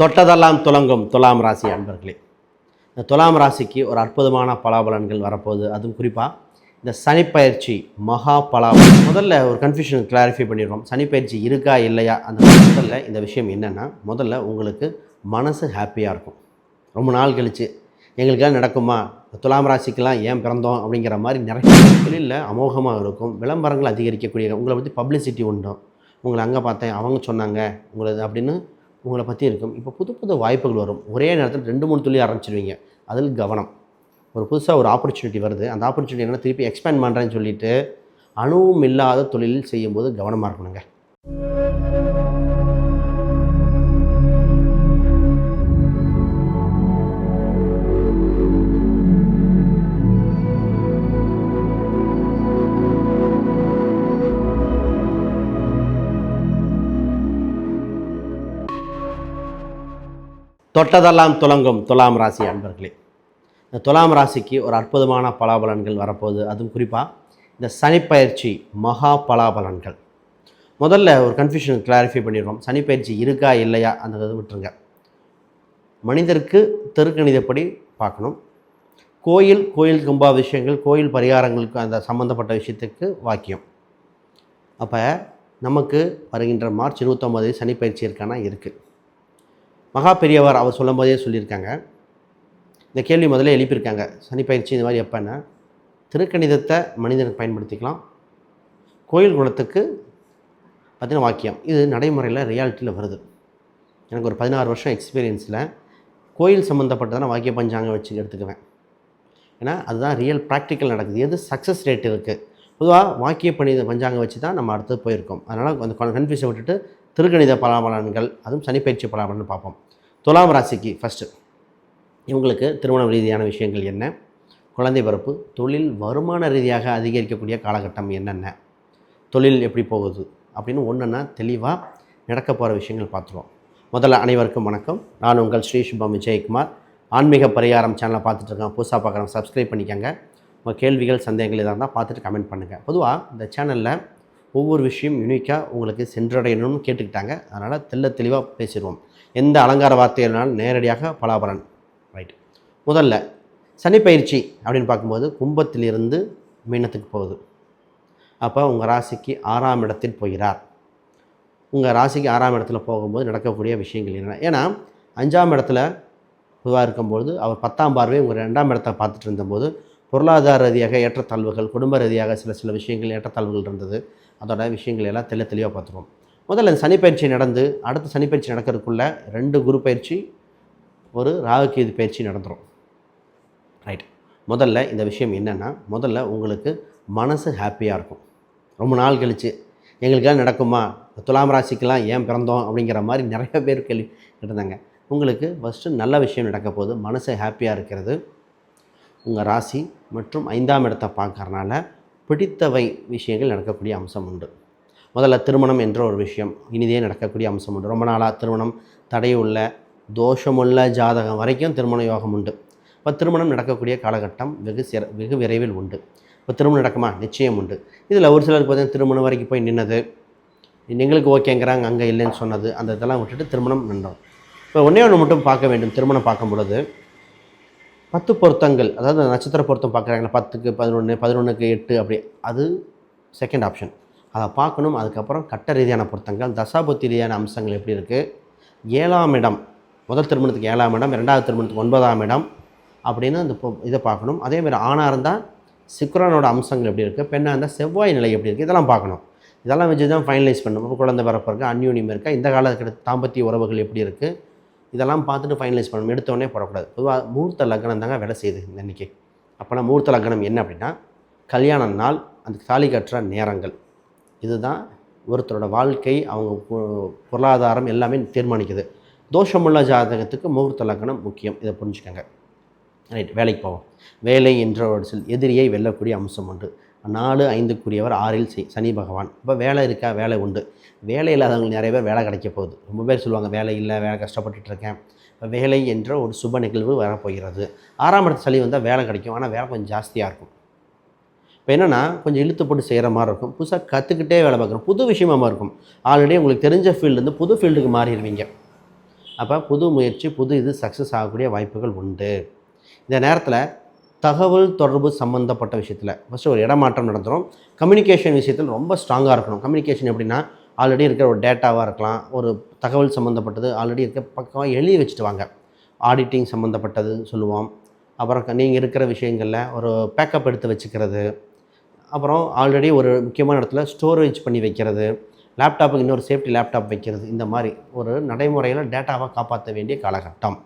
தொட்டதெல்லாம் துலங்கும் துலாம் ராசி அன்பர்களே. இந்த துலாம் ராசிக்கு ஒரு அற்புதமான பலாபலன்கள் வரப்போகுது. அதுவும் குறிப்பாக இந்த சனிப்பயிற்சி மகா பலாபலன். முதல்ல ஒரு கன்ஃபியூஷன் கிளாரிஃபை பண்ணிடுறோம். சனிப்பயிற்சி இருக்கா இல்லையா? அந்த முதல்ல இந்த விஷயம் என்னென்னா முதல்ல உங்களுக்கு மனசு ஹாப்பியாக இருக்கும். ரொம்ப நாள் கழிச்சு எங்களுக்கெல்லாம் நடக்குமா? துலாம் ராசிக்கெல்லாம் ஏன் பிறந்தோம்? அப்படிங்கிற மாதிரி நிறைய தொழிலில் அமோகமாக இருக்கும். விளம்பரங்கள் அதிகரிக்கக்கூடிய உங்களை பற்றி பப்ளிசிட்டி உண்டும் உங்களை அங்கே பார்த்தேன் அவங்க சொன்னாங்க உங்களது அப்படின்னு உங்களை பற்றி இருக்கும். இப்போ புது புது வாய்ப்புகள் வரும். ஒரே நேரத்தில் ரெண்டு மூணு தொழில் ஆரம்பிச்சிருவீங்க. அதில் கவனம். ஒரு புதுசாக ஒரு ஆப்பர்ச்சுனிட்டி வருது. அந்த ஆப்பர்ச்சுனிட்டி என்ன திருப்பி எக்ஸ்பேண்ட் பண்ணுறேன்னு சொல்லிட்டு அணுவும் இல்லாத தொழிலில் செய்யும்போது கவனமாக இருக்கணுங்க. தொட்டதெல்லாம் துலங்கும் துலாம் ராசி அன்பர்களே. இந்த துலாம் ராசிக்கு ஒரு அற்புதமான பலாபலன்கள் வரப்போகுது. அதுவும் குறிப்பாக இந்த சனிப்பயிற்சி மகா பலாபலன்கள். முதல்ல ஒரு கன்ஃபியூஷன் கிளாரிஃபை பண்ணிடுறோம். சனிப்பயிற்சி இருக்கா இல்லையா? அந்த இது விட்டுருங்க. மனிதருக்கு தெருக்கணிதப்படி பார்க்கணும். கோயில் கோயில் கும்பாபிஷேகங்கள் கோயில் பரிகாரங்களுக்கு அந்த சம்மந்தப்பட்ட விஷயத்துக்கு வாக்கியம். அப்போ நமக்கு வருகின்ற மார்ச் இருபத்தொம்பது சனிப்பயிற்சி இருக்கானா? இருக்குது மகா பெரியவர் அவர் சொல்லும் போதே சொல்லியிருக்காங்க. இந்த கேள்வி முதல்ல எழுப்பியிருக்காங்க. சனிப்பயிற்சி இந்த மாதிரி எப்போன்னா திருக்கணிதத்தை மனிதனுக்கு பயன்படுத்திக்கலாம். கோயில் குலத்துக்கு பார்த்தீங்கன்னா வாக்கியம். இது நடைமுறையில் ரியாலிட்டியில் வருது. எனக்கு ஒரு பதினாறு வருஷம் எக்ஸ்பீரியன்ஸில் கோயில் சம்மந்தப்பட்டதான வாக்கிய பஞ்சாங்கம் வச்சு எடுத்துக்குவேன். ஏன்னா அதுதான் ரியல் ப்ராக்டிக்கல் நடக்குது. எது சக்ஸஸ் ரேட் இருக்குது பொதுவாக வாக்கிய பணி பஞ்சாங்கம் வச்சு தான் நம்ம அடுத்து போயிருக்கோம். அதனால் அந்த கன்ஃபியூஸை விட்டுட்டு திருக்கணித பலாபலன்கள் அதுவும் சனிப்பயிற்சி பலாபலன் பார்ப்போம். துலாம் ராசிக்கு ஃபஸ்ட்டு இவங்களுக்கு திருமணம் ரீதியான விஷயங்கள் என்ன? குழந்தை பிறப்பு தொழில் வருமான ரீதியாக அதிகரிக்கக்கூடிய காலகட்டம் என்னென்ன? தொழில் எப்படி போகுது? அப்படின்னு ஒன்றுன்னா தெளிவாக நடக்க போகிற விஷயங்கள் பார்த்துருவோம். முதல்ல அனைவருக்கும் வணக்கம். நான் உங்கள் ஸ்ரீ சுபம் விஜயகுமார். ஆன்மீக பரிகாரம் சேனலை பார்த்துட்ருக்கேன் புதுசாக பார்க்குறேன் சப்ஸ்கிரைப் பண்ணிக்கோங்க. உங்கள் கேள்விகள் சந்தேகங்கள் இதாக இருந்தால் பார்த்துட்டு கமெண்ட் பண்ணுங்கள் பொதுவாக இந்த சேனலில் ஒவ்வொரு விஷயம் யூனிக்காக உங்களுக்கு சென்றடையணும்னு கேட்டுக்கிட்டாங்க. அதனால் தெல்ல தெளிவாக பேசிடுவோம். எந்த அலங்கார வார்த்தையினாலும் நேரடியாக பலாபலன். ரைட் முதல்ல சனிப்பயிற்சி அப்படின்னு பார்க்கும்போது கும்பத்திலிருந்து மீனத்துக்கு போகுது. அப்போ உங்கள் ராசிக்கு ஆறாம் இடத்தில் போகிறார். உங்கள் ராசிக்கு ஆறாம் இடத்துல போகும்போது நடக்கக்கூடிய விஷயங்கள் என்ன ஏன்னா அஞ்சாம் இடத்துல பொதுவாக இருக்கும்போது அவர் பத்தாம் பார்வை உங்கள் ரெண்டாம் இடத்த பார்த்துட்டு இருந்தபோது பொருளாதார ரீதியாக ஏற்றத்தாழ்வுகள் குடும்ப ரீதியாக சில சில விஷயங்கள் ஏற்றத்தாழ்வுகள் இருந்தது. அதோட விஷயங்கள் எல்லாம் தெள்ள தெளிவாக பார்த்துருவோம் முதல்ல இந்த சனிப்பயிற்சி நடந்து அடுத்த சனிப்பயிற்சி நடக்கிறதுக்குள்ளே ரெண்டு குரு பயிற்சி ஒரு ராகுகேது பயிற்சி நடந்துடும் ரைட் முதல்ல இந்த விஷயம் என்னென்னா முதல்ல உங்களுக்கு மனசு ஹாப்பியாக இருக்கும். ரொம்ப நாள் கழிச்சு எங்களுக்கெல்லாம் நடக்குமா? துலாம் ராசிக்கெலாம் ஏன் பிறந்தோம்? அப்படிங்கிற மாதிரி நிறைய பேர் கேள்வி கேட்டிருந்தாங்க. உங்களுக்கு ஃபஸ்ட்டு நல்ல விஷயம் நடக்க போது மனசு ஹாப்பியாக இருக்கிறது. உங்கள் ராசி மற்றும் ஐந்தாம் இடத்தை பார்க்கறனால பிடித்தவை விஷயங்கள் நடக்கக்கூடிய அம்சம் உண்டு. முதல்ல திருமணம் என்ற ஒரு விஷயம் இனிதே நடக்கக்கூடிய அம்சம் உண்டு. ரொம்ப நாளாக திருமணம் தடையுள்ள தோஷமுள்ள ஜாதகம் வரைக்கும் திருமண யோகம் உண்டு. இப்போ திருமணம் நடக்கக்கூடிய காலகட்டம் வெகு சிற வெகு விரைவில் உண்டு. இப்போ திருமணம் நடக்குமா? நிச்சயம் உண்டு. இதில் ஒரு சிலருக்கு பார்த்தீங்கன்னா திருமணம் வரைக்கும் போய் நின்னது எங்களுக்கு ஓகேங்கிறாங்க அங்கே இல்லைன்னு சொன்னது அந்த இதெல்லாம் விட்டுட்டு திருமணம் நின்றோம். இப்போ ஒன்றே ஒன்று மட்டும் பார்க்க வேண்டும். திருமணம் பார்க்கும் பொழுது பத்து பொருத்தங்கள் அதாவது நட்சத்திர பொருத்தம் பார்க்குறாங்களா பத்துக்கு பதினொன்று பதினொன்றுக்கு எட்டு அப்படி. அது செகண்ட் ஆப்ஷன் அதை பார்க்கணும். அதுக்கப்புறம் கட்ட ரீதியான பொருத்தங்கள் தசாபுத்தி ரீதியான அம்சங்கள் எப்படி இருக்குது ஏழாம் இடம். முதல் திருமணத்துக்கு ஏழாம் இடம் ரெண்டாவது திருமணத்துக்கு ஒன்பதாம் இடம் அப்படின்னு அந்த பொ- இதை பார்க்கணும். அதேமாதிரி ஆணாக இருந்தால் சிக்குரனோட அம்சங்கள் எப்படி இருக்குது பெண்ணாக இருந்தால் செவ்வாய் நிலை எப்படி இருக்குது இதெல்லாம் பார்க்கணும். இதெல்லாம் வச்சு தான் ஃபைனலைஸ் பண்ணணும். குழந்தை பிறப்பு இருக்கா அந்யூனியம் இருக்கா இந்த காலத்துக்கு தாம்பத்திய உறவுகள் எப்படி இருக்குது இதெல்லாம் பார்த்துட்டு ஃபைனலைஸ் பண்ணணும். எடுத்தோடனே போடக்கூடாது. பொதுவாக மூர்த்த லக்னம் தாங்க வேலை செய்யுது இன்னைக்கு அப்போனா மூர்த்த லக்னம் என்ன அப்படின்னா கல்யாண நாள் அந்த தாலி கட்டுற நேரங்கள். இதுதான் ஒருத்தரோட வாழ்க்கை அவங்க பொ- பொருளாதாரம் எல்லாமே தீர்மானிக்குது. தோஷமுள்ள ஜாதகத்துக்கு முகூர்த்த லக்னம் முக்கியம். இதை புரிஞ்சுக்கோங்க. ரைட் வேலைக்கு போவோம். வேலை என்ற ஒரு சில எதிரியை வெல்லக்கூடிய அம்சம் உண்டு நாலு ஐந்துக்குரியவர் ஆறில் சனி பகவான். இப்போ வேலை இருக்கா? வேலை உண்டு. வேலை இல்லாதவங்களுக்கு நிறைய பேர் வேலை கிடைக்க போகுது. ரொம்ப பேர் சொல்லுவாங்க வேலை இல்லை வேலை கஷ்டப்பட்டுட்டு இருக்கேன் இப்போ வேலை என்ற ஒரு சுப நிகழ்வு வரப்போகிறது. ஆறாம் இடத்து சளி வந்தால் வேலை கிடைக்கும். ஆனால் வேலை கொஞ்சம் ஜாஸ்தியாக இருக்கும். இப்போ என்னென்னா கொஞ்சம் இழுத்து போட்டு செய்கிற மாதிரி இருக்கும். புதுசாக கற்றுக்கிட்டே வேலை பார்க்குறோம் புது விஷயமா இருக்கும். ஆல்ரெடி உங்களுக்கு தெரிஞ்ச ஃபீல்டுலேருந்து புது ஃபீல்டுக்கு மாறிடுவீங்க. அப்போ புது முயற்சி புது இது சக்ஸஸ் ஆகக்கூடிய வாய்ப்புகள் உண்டு. இந்த நேரத்தில் தகவல் தொடர்பு சம்மந்தப்பட்ட விஷயத்தில். ஃபஸ்ட்டு ஒரு இடமாற்றம் நடந்துடும் கம்யூனிகேஷன் விஷயத்தில் ரொம்ப ஸ்ட்ராங்காக இருக்கணும். கம்யூனிகேஷன் எப்படின்னா ஆல்ரெடி இருக்கிற ஒரு டேட்டாவாக இருக்கலாம். ஒரு தகவல் சம்மந்தப்பட்டது ஆல்ரெடி இருக்க பக்கமாக எழுதி வச்சுட்டு வாங்க ஆடிட்டிங் சம்மந்தப்பட்டது சொல்லுவோம். அப்புறம் நீங்கள் இருக்கிற விஷயங்களில் ஒரு பேக்கப் எடுத்து வச்சுக்கிறது. அப்புறம் ஆல்ரெடி ஒரு முக்கியமான இடத்துல ஸ்டோரேஜ் பண்ணி வைக்கிறது. லேப்டாப்புக்கு இன்னொரு சேஃப்டி லேப்டாப் வைக்கிறது. இந்த மாதிரி ஒரு நடைமுறையில் டேட்டாவாக காப்பாற்ற வேண்டிய காலகட்டம்.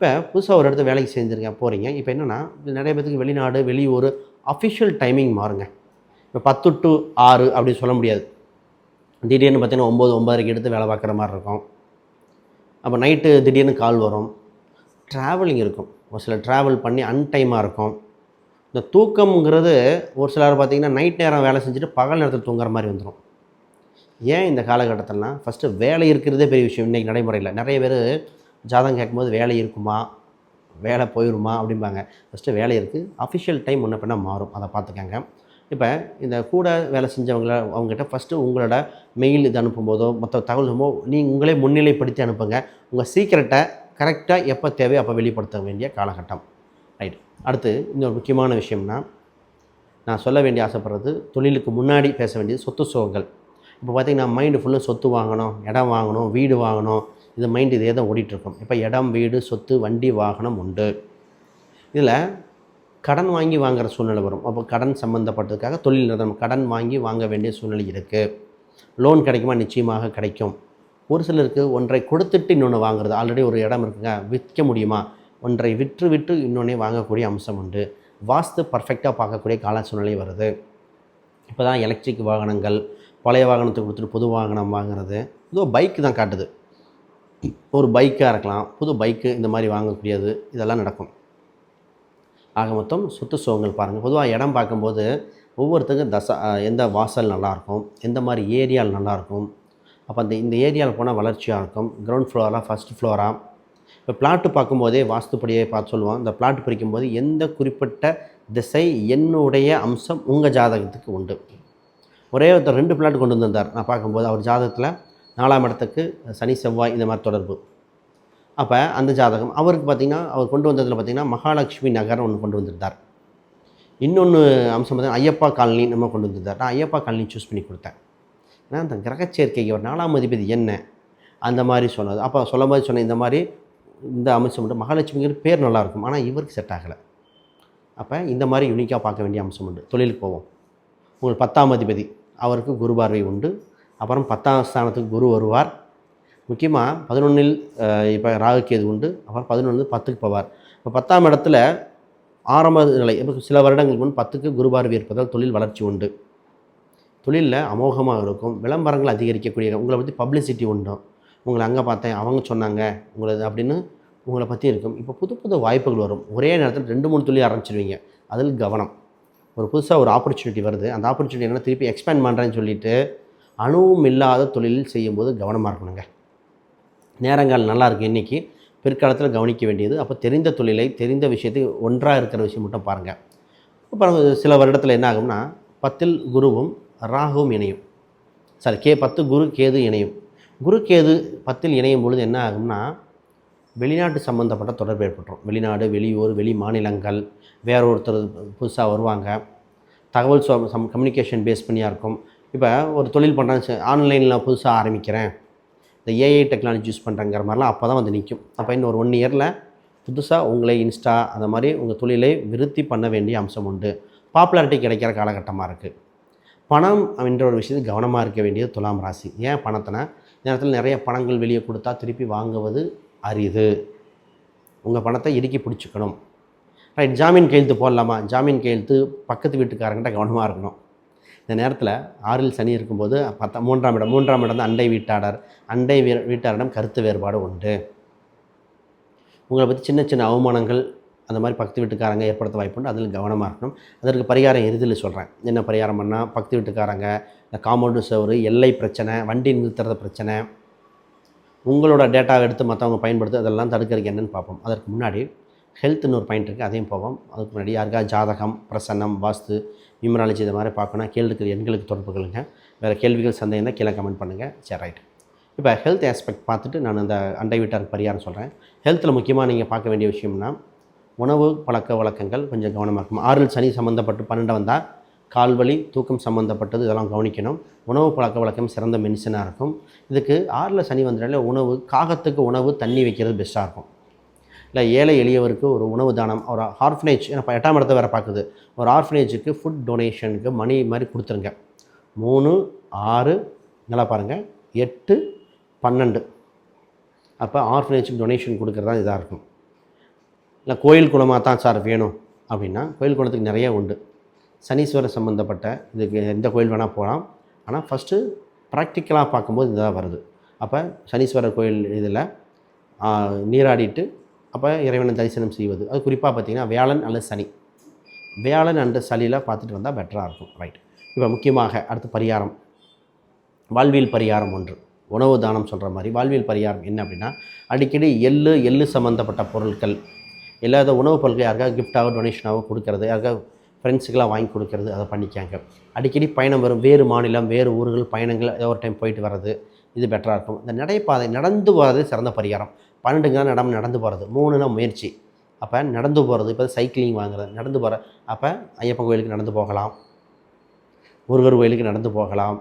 இப்போ புதுசாக ஒரு இடத்துல வேலைக்கு செஞ்சுருங்க போகிறீங்க இப்போ என்னென்னா நிறைய பேத்துக்கு வெளிநாடு வெளியூர் அஃபிஷியல் டைமிங் மாறுங்க. இப்போ பத்து டு ஆறு அப்படி சொல்ல முடியாது. திடீர்னு பார்த்தீங்கன்னா ஒம்பது ஒம்பதரைக்கு எடுத்து வேலை பார்க்குற மாதிரி இருக்கும். அப்போ நைட்டு திடீர்னு கால் வரும். ட்ராவலிங் இருக்கும். ஒரு சில ட்ராவல் பண்ணி அன்டைமாக இருக்கும். இந்த தூக்கம்ங்கிறது ஒரு சிலர் பார்த்திங்கன்னா நைட் நேரம் வேலை செஞ்சுட்டு பகல் நேரத்தில் தூங்குற மாதிரி வந்துடும் ஏன் இந்த காலகட்டத்திலலாம் ஃபஸ்ட்டு வேலை இருக்கிறதே பெரிய விஷயம். இன்றைக்கி நடைமுறையில் நிறைய பேர் ஜாதகம் கேட்கும்போது வேலை இருக்குமா? வேலை போயிடுமா அப்படிம்பாங்க. ஃபஸ்ட்டு வேலை இருக்குது அஃபிஷியல் டைம் ஒன்று பண்ணால் மாறும். அதை பார்த்துக்கங்க. இப்போ இந்த கூட வேலை செஞ்சவங்கள அவங்ககிட்ட ஃபஸ்ட்டு உங்களோட மெயில் இது அனுப்பும்போதோ மற்ற தகவலுமோ நீங்கள் உங்களே முன்னிலைப்படுத்தி அனுப்புங்க. உங்கள் சீக்கிரட்டை கரெக்டாக எப்போ தேவையோ அப்போ வெளிப்படுத்த வேண்டிய காலகட்டம். ரைட் அடுத்து இன்னொரு முக்கியமான விஷயம்னா நான் சொல்ல வேண்டிய ஆசைப்படுறது தொழிலுக்கு முன்னாடி பேச வேண்டியது சொத்து சுகங்கள். இப்போ பார்த்திங்கன்னா மைண்டு ஃபுல்லாக சொத்து வாங்கணும் இடம் வாங்கணும் வீடு வாங்கணும். இது மைண்டு இதே தான் ஓடிட்டுருக்கும். இப்போ இடம் வீடு சொத்து வண்டி வாகனம் உண்டு. இதில் கடன் வாங்கி வாங்குகிற சூழ்நிலை வரும். அப்போ கடன் சம்மந்தப்பட்டதுக்காக தொழில் நிறுவனம் கடன் வாங்கி வாங்க வேண்டிய சூழ்நிலை இருக்குது லோன் கிடைக்குமா? நிச்சயமாக கிடைக்கும். ஒரு சிலருக்கு ஒன்றை கொடுத்துட்டு இன்னொன்று வாங்குறது ஆல்ரெடி ஒரு இடம் இருக்குங்க விற்க முடியுமா? ஒன்றை விற்று விட்டு இன்னொன்னே வாங்கக்கூடிய அம்சம் உண்டு. வாஸ்து பர்ஃபெக்டாக பார்க்கக்கூடிய கால சூழ்நிலை வருது. இப்போ தான் எலக்ட்ரிக் வாகனங்கள் பழைய வாகனத்தை கொடுத்துட்டு புது வாகனம் வாங்குறது இதோ பைக்கு தான் காட்டுது. ஒரு பைக்காக இருக்கலாம் புது பைக்கு இந்த மாதிரி வாங்கக்கூடியது இதெல்லாம் நடக்கும். ஆக மொத்தம் சுற்று சுகங்கள் பாருங்கள் பொதுவாக இடம் பார்க்கும்போது ஒவ்வொருத்தருக்கும் தசா எந்த வாசல் நல்லாயிருக்கும் எந்த மாதிரி ஏரியாவில் நல்லாயிருக்கும். அப்போ அந்த இந்த ஏரியாவில் போனால் வளர்ச்சியாக இருக்கும். கிரவுண்ட் ஃப்ளோராக ஃபஸ்ட் ஃப்ளோராக இப்போ பிளாட்டு பார்க்கும்போதே வாஸ்துப்படியை பார்த்து சொல்லுவோம். இந்த பிளாட் பிரிக்கும்போது எந்த குறிப்பிட்ட திசை என்னுடைய அம்சம் உங்கள் ஜாதகத்துக்கு உண்டு. ஒரே ஒருத்தர் ரெண்டு பிளாட் கொண்டு வந்திருந்தார். நான் பார்க்கும்போது அவர் ஜாதகத்தில் நாலாம் இடத்துக்கு சனி செவ்வாய் இந்த மாதிரி தொடர்பு. அப்போ அந்த ஜாதகம் அவருக்கு பார்த்திங்கன்னா அவர் கொண்டு வந்ததில் பார்த்திங்கன்னா மகாலட்சுமி நகரம் ஒன்று கொண்டு வந்திருந்தார். இன்னொன்று அம்சம் பார்த்திங்கன்னா ஐயப்பா காலனி நம்ம கொண்டு வந்திருந்தார். நான் ஐயப்பா காலனி சூஸ் பண்ணி கொடுத்தேன். ஏன்னா அந்த கிரகச்சேர்க்கைக்கு ஒரு நாலாம் அதிபதி என்ன? அந்த மாதிரி சொன்னது. அப்போ சொல்ல மாதிரி சொன்னேன் இந்த மாதிரி இந்த அம்சம் உண்டு. மகாலட்சுமிங்கிற பேர் நல்லாயிருக்கும் ஆனால் இவருக்கு செட் ஆகலை. அப்போ இந்த மாதிரி யூனிக்காக பார்க்க வேண்டிய அம்சம் உண்டு. தொழிலுக்கு போவோம். உங்களுக்கு பத்தாம் அதிபதி அவருக்கு குரு பார்வை உண்டு. அப்புறம் பத்தாம் ஸ்தானத்துக்கு குரு வருவார். முக்கியமாக பதினொன்றில் இப்போ ராகுக்கேது உண்டு. அப்புறம் பதினொன்று பத்துக்கு போவார். இப்போ பத்தாம் இடத்துல ஆரம்ப நிலை இப்போ சில வருடங்களுக்கு முன் பத்துக்கு குரு பார்வை இருப்பதால் தொழில் வளர்ச்சி உண்டு. தொழிலில் அமோகமாக இருக்கும். விளம்பரங்கள் அதிகரிக்கக்கூடிய உங்களை பற்றி பப்ளிசிட்டி உண்டும் உங்களை அங்கே பார்த்தேன் அவங்க சொன்னாங்க உங்களது அப்படின்னு உங்களை பற்றி இருக்கும். இப்போ புது புது வாய்ப்புகள் வரும். ஒரே நேரத்தில் ரெண்டு மூணு தொழில் ஆரம்பிச்சிருவீங்க. அதில் கவனம். ஒரு புதுசாக ஒரு ஆப்பர்ச்சுனிட்டி வருது. அந்த ஆப்பர்ச்சுனிட்டி என்ன திருப்பி எக்ஸ்பேண்ட் பண்ணுறேன்னு சொல்லிட்டு அணுவும் இல்லாத தொழில் செய்யும்போது கவனமாக இருக்கணுங்க. நேரங்கள் நல்லா இருக்குது இன்றைக்கி பிற்காலத்தில் கவனிக்க வேண்டியது. அப்போ தெரிந்த தொழிலை தெரிந்த விஷயத்தை ஒன்றாக இருக்கிற விஷயம் மட்டும் பாருங்கள் அப்புறம் சில வருடத்தில் என்ன ஆகும்னா பத்தில் குருவும் ராகுவும் இணையும். சாரி கே பத்து குரு கேது இணையும். குரு கேது பத்தில் இணையும் பொழுது என்ன ஆகும்னா வெளிநாட்டு சம்மந்தப்பட்ட தொடர்பு ஏற்பட்டுரும். வெளிநாடு வெளியூர் வெளி மாநிலங்கள் வேற ஒருத்தர் புதுசாக வருவாங்க. தகவல் சம் கம்யூனிகேஷன் பேஸ் பண்ணியாக இருக்கும். இப்போ ஒரு தொழில் பண்ணுறேன் ஆன்லைனில் புதுசாக ஆரம்பிக்கிறேன். இந்த ஏஐ டெக்னாலஜி யூஸ் பண்ணுறங்கிற மாதிரிலாம் அப்போ தான் வந்து நிற்கும். அப்போ இன்னும் ஒரு ஒன் இயரில் புதுசாக உங்களை இன்ஸ்டா அந்த மாதிரி உங்கள் தொழிலை விருத்தி பண்ண வேண்டிய அம்சம் உண்டு. பாப்புலாரிட்டி கிடைக்கிற காலகட்டமாக இருக்குது பணம் அப்படின்ற ஒரு விஷயத்தில் கவனமாக இருக்க வேண்டியது துலாம் ராசி. ஏன் பணத்தினா? நேரத்தில் நிறைய பணங்கள் வெளியே கொடுத்தா திருப்பி வாங்குவது அரிது. உங்கள் பணத்தை இறுக்கி பிடிச்சிக்கணும். ரைட் ஜாமீன் கையெழுத்து போடலாமா? ஜாமீன் கையெழுத்து பக்கத்து வீட்டுக்காரங்கிட்ட கவனமாக இருக்கணும். இந்த நேரத்தில் ஆறில் சனி இருக்கும்போது பத்தாம் மூன்றாம் இடம் மூன்றாம் இடம் தான் அண்டை வீட்டாளர் அண்டை வீ வீட்டாரிடம் கருத்து வேறுபாடு உண்டு. உங்களை பற்றி சின்ன சின்ன அவமானங்கள் அந்த மாதிரி பக்தி வீட்டுக்காரங்க ஏற்படுத்த வாய்ப்புண்டு அதில் கவனமாக இருக்கணும். அதற்கு பரிகாரம் எரிதில் சொல்கிறேன் என்ன பரிகாரம் பண்ணால் பக்தி வீட்டுக்காரங்க இந்த காம்பவுண்டு சவறு எல்லை பிரச்சனை வண்டி நிறுத்துறது பிரச்சனை உங்களோட டேட்டாவை எடுத்து மற்றவங்க பயன்படுத்து அதெல்லாம் தடுக்கிறதுக்கு என்னென்னு பார்ப்போம். அதற்கு முன்னாடி ஹெல்த்னு ஒரு பாயிண்ட் இருக்குது அதையும் போவோம். அதுக்கு முன்னாடி யாருக்கா ஜாதகம் பிரசன்னம் வாஸ்து நியூமராலஜி இது மாதிரி பார்க்கணும் கேள்விக்கு இருக்கிற எண்களுக்கு தொடர்பு கொள்ளுங்க. வேறு கேள்விகள் சந்தேகம் கீழே கமெண்ட் பண்ணுங்கள் சரி ரைட் இப்போ ஹெல்த் ஆஸ்பெக்ட் பார்த்துட்டு நான் அந்த அண்டை வீட்டார் பரிகாரம் சொல்கிறேன் ஹெல்த்தில் முக்கியமாக நீங்கள் பார்க்க வேண்டிய விஷயம்னா உணவு பழக்க வழக்கங்கள் கொஞ்சம் கவனமாக இருக்கும் ஆறில் சனி சம்மந்தப்பட்டு பன்னெண்டு வந்தால் கால்வலி தூக்கம் சம்மந்தப்பட்டது இதெல்லாம் கவனிக்கணும். உணவு பழக்க வழக்கம் சிறந்த மெடிசனாக இருக்கும். இதுக்கு ஆறில் சனி வந்தாலே உணவு காகத்துக்கு உணவு தண்ணி வைக்கிறது பெஸ்ட்டாக இருக்கும். இல்லை ஏழை எளியவருக்கு ஒரு உணவு தானம் ஒரு ஆர்ஃபனேஜ் ஏன்னா எட்டாம் இடத்த வேறு பார்க்குது. ஒரு ஆர்ஃபனேஜுக்கு ஃபுட் டொனேஷனுக்கு மணி மாதிரி கொடுத்துருங்க. மூணு ஆறு நல்லா பாருங்கள் எட்டு பன்னெண்டு. அப்போ ஆர்ஃபனேஜுக்கு டொனேஷன் கொடுக்குறது தான் இதாக இருக்கும். இல்லை கோயில் குளமாக தான் சார் வேணும் அப்படின்னா கோயில் குளத்துக்கு நிறைய உண்டு. சனீஸ்வரர் சம்மந்தப்பட்ட இதுக்கு எந்த கோயில் வேணால் போகலாம். ஆனால் ஃபஸ்ட்டு ப்ராக்டிக்கலாக பார்க்கும்போது இதுதான் வருது. அப்போ சனீஸ்வரர் கோயில் இதில் நீராடிட்டு அப்போ இறைவனை தரிசனம் செய்வது. அது குறிப்பாக பார்த்திங்கன்னா வியாழன் அல்லது சனி. வியாழன் அன்று சளியில் பார்த்துட்டு வந்தால் பெட்டராக இருக்கும். ரைட் இப்போ முக்கியமாக அடுத்து பரிகாரம். வாழ்வியல் பரிகாரம் ஒன்று. உணவு தானம் சொல்கிற மாதிரி வாழ்வியல் பரிகாரம் என்ன அப்படின்னா அடிக்கடி எள்ளு எள்ளு சம்மந்தப்பட்ட பொருட்கள் இல்லாத உணவுப் பொருட்கள் யாருக்காக கிஃப்டாகவோ டொனேஷனாகவோ கொடுக்கறது யாருக்காக ஃப்ரெண்ட்ஸுக்கெல்லாம் வாங்கி கொடுக்கறது அதை பண்ணிக்காங்க. அடிக்கடி பயணம் வரும். வேறு மாநிலம் வேறு ஊர்கள் பயணங்கள் ஏதோ ஒரு டைம் போயிட்டு வர்றது. இது பெட்டராக இருக்கும். இந்த நடைபாதை நடந்து போகிறது சிறந்த பரிகாரம். பன்னெண்டுங்க நடம் நடந்து போகிறது மூணுனா முயற்சி. அப்போ நடந்து போகிறது இப்போ சைக்கிளிங் வாங்குறது நடந்து போகிற அப்போ ஐயப்பன் கோயிலுக்கு நடந்து போகலாம். முருகர் கோயிலுக்கு நடந்து போகலாம்.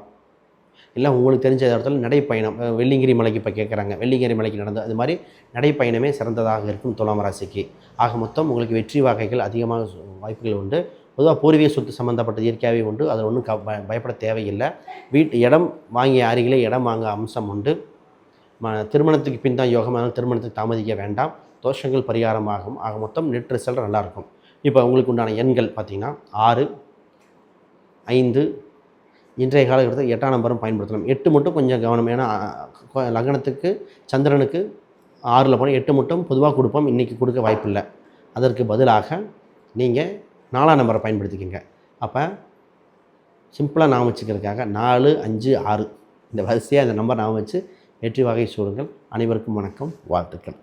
இல்லை உங்களுக்கு தெரிஞ்ச இடத்துல நடைப்பயணம் வெள்ளிங்கிரி மலைக்கு இப்போ கேட்குறாங்க வெள்ளிங்கிரி மலைக்கு நடந்து அது மாதிரி நடைப்பயணமே சிறந்ததாக இருக்கும் துலாம் ராசிக்கு. ஆக மொத்தம் உங்களுக்கு வெற்றி வகைகள் அதிகமாக வாய்ப்புகள் உண்டு. பொதுவாக பூர்வீக சொத்து சம்மந்தப்பட்ட இயற்கையாகவே உண்டு. அதில் ஒன்றும் க பயப்பட தேவையில்லை. வீட்டு இடம் வாங்கிய அருகிலே இடம் வாங்க அம்சம் உண்டு. ம திருமணத்துக்கு பின் தான் யோகம். திருமணத்துக்கு தாமதிக்க வேண்டாம். தோஷங்கள் பரிகாரமாகும் ஆக மொத்தம் நெட் ரிசல்ட் நல்லாயிருக்கும் இப்போ உங்களுக்கு உண்டான எண்கள் பார்த்திங்கன்னா ஆறு ஐந்து இன்றைய காலகட்டத்தில் எட்டாம் நம்பரும் பயன்படுத்தலாம் எட்டு மட்டும் கொஞ்சம் கவனம். ஏன்னா லக்னத்துக்கு சந்திரனுக்கு ஆறில் போனால் எட்டு மட்டும் பொதுவாக கொடுப்போம். இன்றைக்கி கொடுக்க வாய்ப்பில்லை. அதற்கு பதிலாக நீங்கள் நாலாம் நம்பரை பயன்படுத்திக்கோங்க. அப்போ சிம்பிளாக நான் வச்சுக்கிறதுக்காக நாலு அஞ்சு ஆறு. இந்த வரிசையாக இந்த நம்பர் நான் வச்சு வெற்றி வகை சூடுங்கள் அனைவருக்கும் வணக்கம் வாழ்த்துக்கள்.